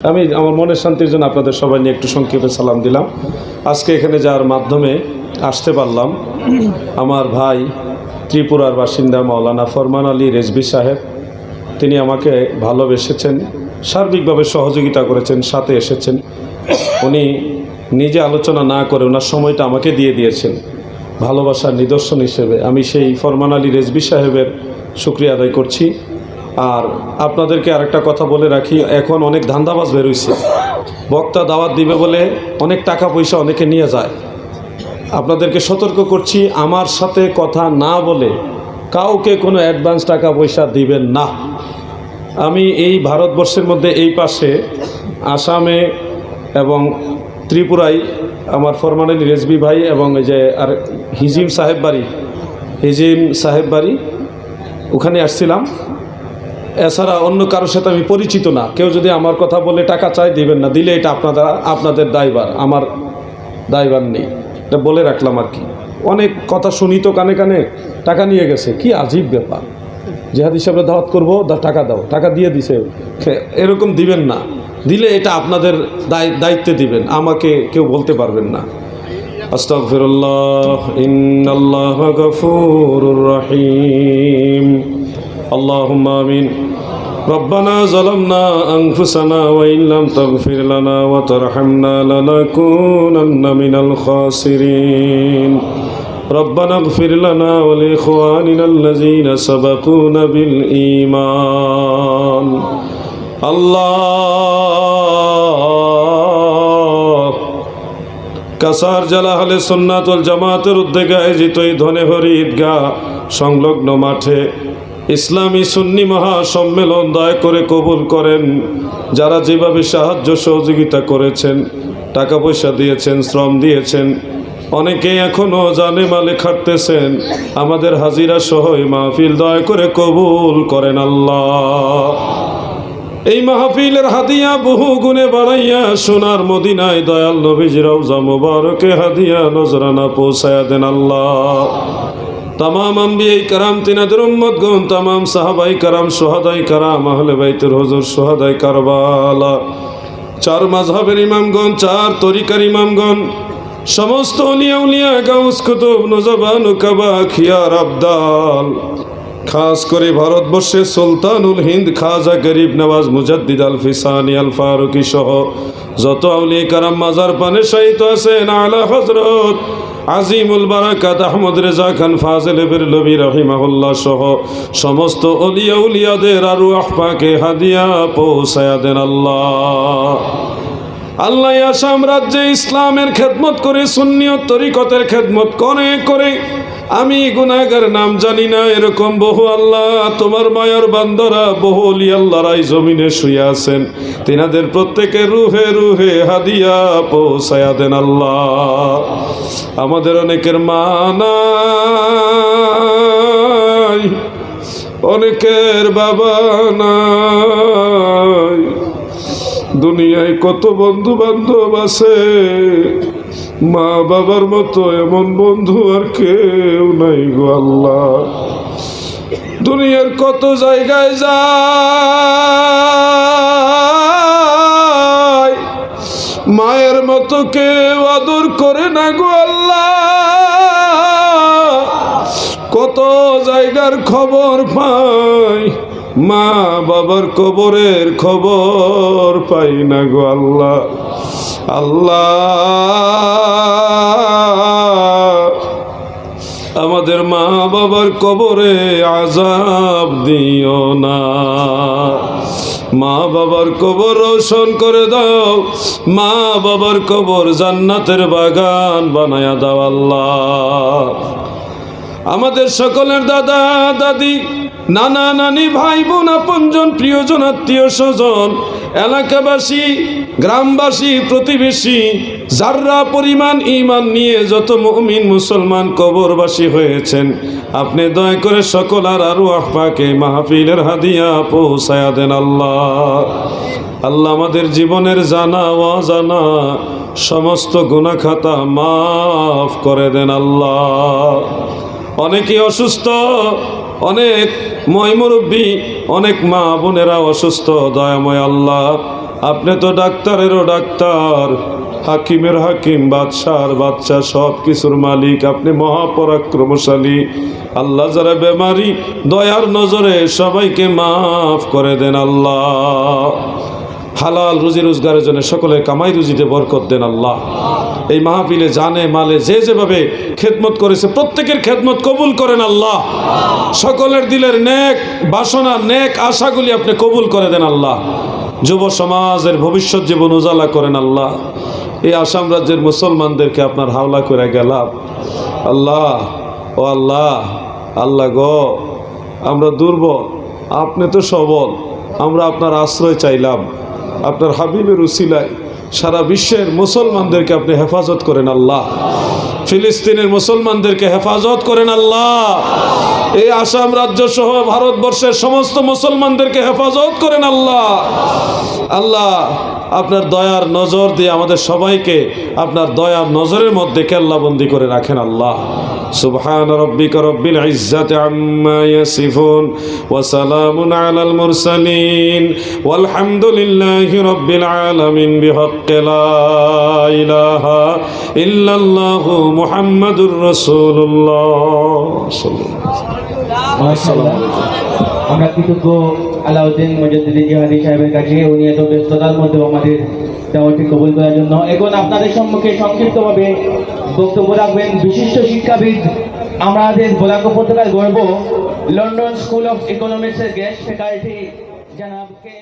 আমি আমার মনের শান্তির জন্য আপনাদের সবাই নিয়ে একটু সংক্ষেপে সালাম দিলাম। আজকে এখানে যাওয়ার মাধ্যমে আসতে পারলাম, আমার ভাই ত্রিপুরার বাসিন্দা মাওলানা ফরমান আলী রেজবি সাহেব। তিনি আমাকে ভালোবেসেছেন, সার্বিকভাবে সহযোগিতা করেছেন, সাথে এসেছেন। উনি নিজে আলোচনা না করে ওনার সময়টা আমাকে দিয়ে দিয়েছেন, ভালোবাসার নিদর্শন হিসেবে। আমি সেই ফরমান আলী রেজবি সাহেবের শুক্রিয়া আদায় করছি। আর আপনাদেরকে আরেকটা কথা বলে রাখি, এখন অনেক ধান্দাবাজ বেরোইছে বক্তা দাওয়াত দিবে বলে অনেক টাকা পয়সা অনেকে নিয়ে যায়। আপনাদেরকে সতর্ক করছি, আমার সাথে কথা না বলে কাউকে কোনো অ্যাডভান্স টাকা পয়সা দিবেন না। আমি এই ভারতবর্ষের মধ্যে এই পাশে আসামে এবং ত্রিপুরায় আমার ফরমান আলী রেজবি ভাই এবং এই যে আর হিজিম সাহেব বাড়ি, হিজিম সাহেব বাড়ি, ওখানে আসছিলাম। এছাড়া অন্য কারোর সাথে আমি পরিচিত না। কেউ যদি আমার কথা বলে টাকা চাই, দিবেন না। দিলে এটা আপনারা আপনাদের দায়বার আমার দায়বার নেই। এটা বলে রাখলাম আর কি। অনেক কথা শুনি তো কানে কানে টাকা নিয়ে গেছে। কি আজীব ব্যাপার। জেহাদ হিসাবে দাওয়াত করব টাকা দাও। টাকা দিয়ে দিছে। এরকম দিবেন না। দিলে এটা আপনাদের দায় দায়িত্বে দিবেন। আমাকে কেউ বলতে পারবেন না। আস্তাগফিরুল্লাহ, ইন্নাল্লাহ গফুরুর রহিম। اللهم آمين ربنا ظلمنا أنفسنا وإن لم تغفر لنا وترحمنا لنكونن من الخاسرين ربنا اغفر لنا ولإخواننا الذين سبقونا بالإيمان الله কাসার জালাহলে সুন্নাতুল জামাতের উদ্যোগে আয়োজিত এই ধনেহরি ঈদগাহ সংলগ্ন মাঠে ইসলামী সুন্নি মহা সম্মেলন দয়া করে কবুল করেন। যারা যেভাবে সাহায্য সহযোগিতা করেছেন, টাকা পয়সা দিয়েছেন, শ্রম দিয়েছেন অনেকে এখনও জানে মালে খাটতেছেন আমাদের হাজিরা সহ মাহফিল দয়া করে কবুল করেন আল্লাহ। এই মাহফিলের হাদিয়া বহু গুণে বাড়াইয়া সোনার মদিনায় দয়াল নবীজি রওজা মুবারকে হাদিয়া নজরানা পৌঁছায়া দেন আল্লাহ। তামাম আম্বিয়াই কারাম, তিনাদের উম্মতগণ, তামাম সাহাবাই কারাম, সোহাদাই কারাম, আহলে বাইতের হজুর, সোহাদাই কারবালা। চার মাঝহাবের ইমামগণ, চার তরিকার ইমামগণ, সমস্ত উলিয়া, গাউস কুতুব নজবান কাবা খিয়ার, আবদাল। খাস করে ভারতবর্ষের সুলতানুল হিন্দ খাজা গরিব নওয়াজ মুজাদ্দিদ আল ফিসানি আল ফারুকি সহ যত আউলি কারাম মাজার পানে শাহিত আছেন আলা হজরত আজিমুল বারাকাত আহমদ রেজা খান ফাজেল বেরলবি রহিমাহুল্লাহ সহ সমস্ত অলিয়া উলিয়াদের আরু আহপাকে হাদিয়া পৌঁছায়া দেন আল্লাহ। আল্লাহ আসাম রাজ্যে ইসলামের খেদমত করে সুন্নিয়ত তরিকতের খেদমত করে করে আমি গুনাগার নাম জানি না, এরকম বহু আল্লাহ, তোমার মায়ার বান্দরা বহু অলি আল্লাহরাই জমিনে শুয়ে আছেন। তিনাদের প্রত্যেকে রুহে রুহে হাদিয়া পৌঁছায়া দেন আল্লাহ। আমাদের অনেকের মানা অনেকের বাবা নাই। দুনিয়ায় কত বন্ধু বান্ধব আছে মা বাবার মতো এমন বন্ধু আর কেউ নাই গো আল্লাহ। দুনিয়ার কত জায়গায় যায়, মায়ের মতো কেউ আদর করে না গো আল্লাহ। কত জায়গার খবর পাই, মা বাবার কবরের খবর পাই না গো আল্লাহ। আল্লাহ, আমাদের মা বাবার কবরে আজাব দিও না। মা বাবার কবর রোশন করে দাও। মা বাবার কবর জান্নাতের বাগান বানায়া দাও আল্লাহ। আমাদের সকলের দাদা, দাদি নানা নানি ভাই বোন আপনজন, প্রিয়জন, আত্মীয় স্বজন, এলাকাবাসী, গ্রামবাসী, প্রতিবেশী, যাররা পরিমাণ ইমান নিয়ে যত মুমিন মুসলমান কবরবাসী হয়েছেন, আপনি দয়া করে সকল আর আরও আহপাকে মাহফিলের হাদিয়া পৌঁছায়া দেন আল্লাহ। আল্লাহ আমাদের জীবনের জানা, অজানা সমস্ত গুণাখাতা মাফ করে দেন আল্লাহ। অনেকে অসুস্থ অনেক ময়মুরব্বী অনেক মা বোনেরা অসুস্থ, দয়াময় আল্লাহ। আপনি তো ডাক্তারেরও ডাক্তার, হাকিমের হাকিম, বাদশার বাচ্চা সব কিছুর মালিক। আপনি মহাপরাক্রমশালী। আল্লাহ যারা বেমারি, দয়ার নজরে সবাইকে মাফ করে দেন আল্লাহ। হালাল রুজি রোজগারের জন্য সকলের কামাই রুজিতে বরকত দেন আল্লাহ। এই মাহফিলে জানে মালে যে যেভাবে খেদমত করেছে, প্রত্যেকের খেদমত কবুল করেন আল্লাহ। সকলের দিলের নেক বাসনা, নেক আশাগুলি আপনি কবুল করে দেন আল্লাহ। যুব সমাজের ভবিষ্যৎ জীবন উজালা করেন আল্লাহ। এই আসাম রাজ্যের মুসলমানদেরকে আপনার হাওলা করে গেলাম। আল্লাহ, ও আল্লাহ আল্লাহ গ, আমরা দুর্বল, আপনি তো সবল, আমরা আপনার আশ্রয় চাইলাম। আপনার হাবিবের উসিলায় সারা বিশ্বের মুসলমানদেরকে আপনি হেফাজত করেন আল্লাহ। ফিলিস্তিনের মুসলমানদেরকে হেফাজত করেন আল্লাহ। এই আসাম রাজ্য সহ ভারতবর্ষের সমস্ত মুসলমানদেরকে হেফাজত করেন আল্লাহ। আল্লাহ আপনার দয়ার নজর দিয়ে আমাদের সবাইকে আপনার দয়ার নজরের মধ্যে কেল্লাবন্দি করে রাখেন আল্লাহ। সুবহান রব্বিক রব্বিল ইজ্জাতি আম্মা ইয়াসিফুন ওয়া সালামুন আলাল মুরসালিন। ওয়ালহামদুলিল্লাহি রব্বিল আলামিন বিহাক্কি লা ইলাহা ইল্লাল্লাহু মুহাম্মাদুর রাসূলুল্লাহ। সাল্লাল্লাহু মাশাআল্লাহ। আমরা কৃতজ্ঞ আলাউদ্দিন মজুদ্দিন জিহাদি সাহেবের কাছে, উনি এত ব্যস্ততার মধ্যেও আমাদের দাওয়াতটি কবুল করার জন্য এখন আপনাদের সম্মুখে সংক্ষিপ্তভাবে বক্তব্য রাখবেন। বিশিষ্ট শিক্ষাবিদ আমাদের বরাক উপত্যকার গর্ব, লন্ডন স্কুল অফ ইকোনমিক্সের গেস্ট ফ্যাকাল্টি জানাব কে